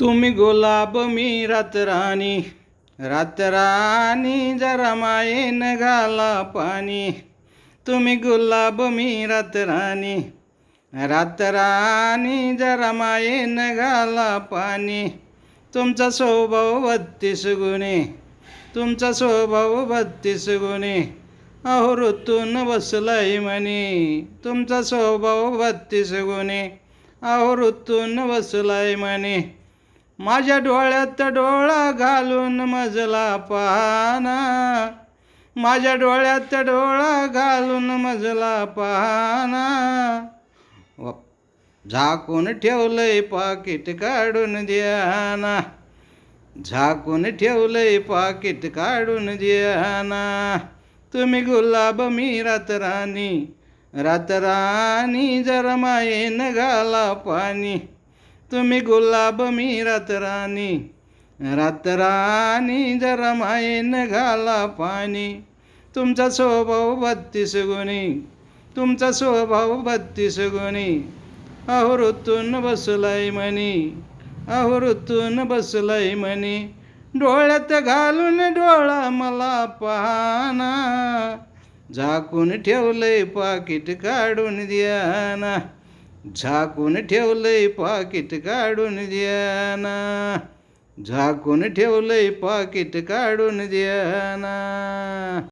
तुम्ही गुलाब मी रातराणी रातराणी जरा मायेन घाला पाणी. तुम्ही गुलाब मी रातराणी रातराणी जरा मायेन घाला पाणी. तुमचा स्वभाव बत्तीस गुणे तुमचा स्वभाव बत्तीस गुणे अहो ऋतून बसलाय म्हणे. तुमचा स्वभाव बत्तीस गुणे अहो ऋतून बसलाय म्हणे. माझ्या डोळ्यात डोळा घालून मजला पाना. माझ्या डोळ्यात डोळा घालून मजला पाना. झाकून ठेवलंय पाकिट काढून द्याना. झाकून ठेवलंय पाकिट काढून द्या ना तुम्ही गुलाब मी रातराणी रातराणी जर मायेन घाला पाणी. तुम्ही गुलाब मी रातराणी रातराणी जरा मायेन घाला पाणी. तुमचा स्वभाव बत्तीस गुणी तुमचा स्वभाव बत्तीस गुणी. अहो ऋतून बसलाय म्हणी अहो ऋतून बसलाय म्हणी. डोळ्यात घालून डोळा मला पाहना झाकून ठेवलंय पाकिट काढून द्या ना. झाकून ठेवलंय पाकिट काढून द्याना. झाकून ठेवलंय पाकिट काढून द्याना.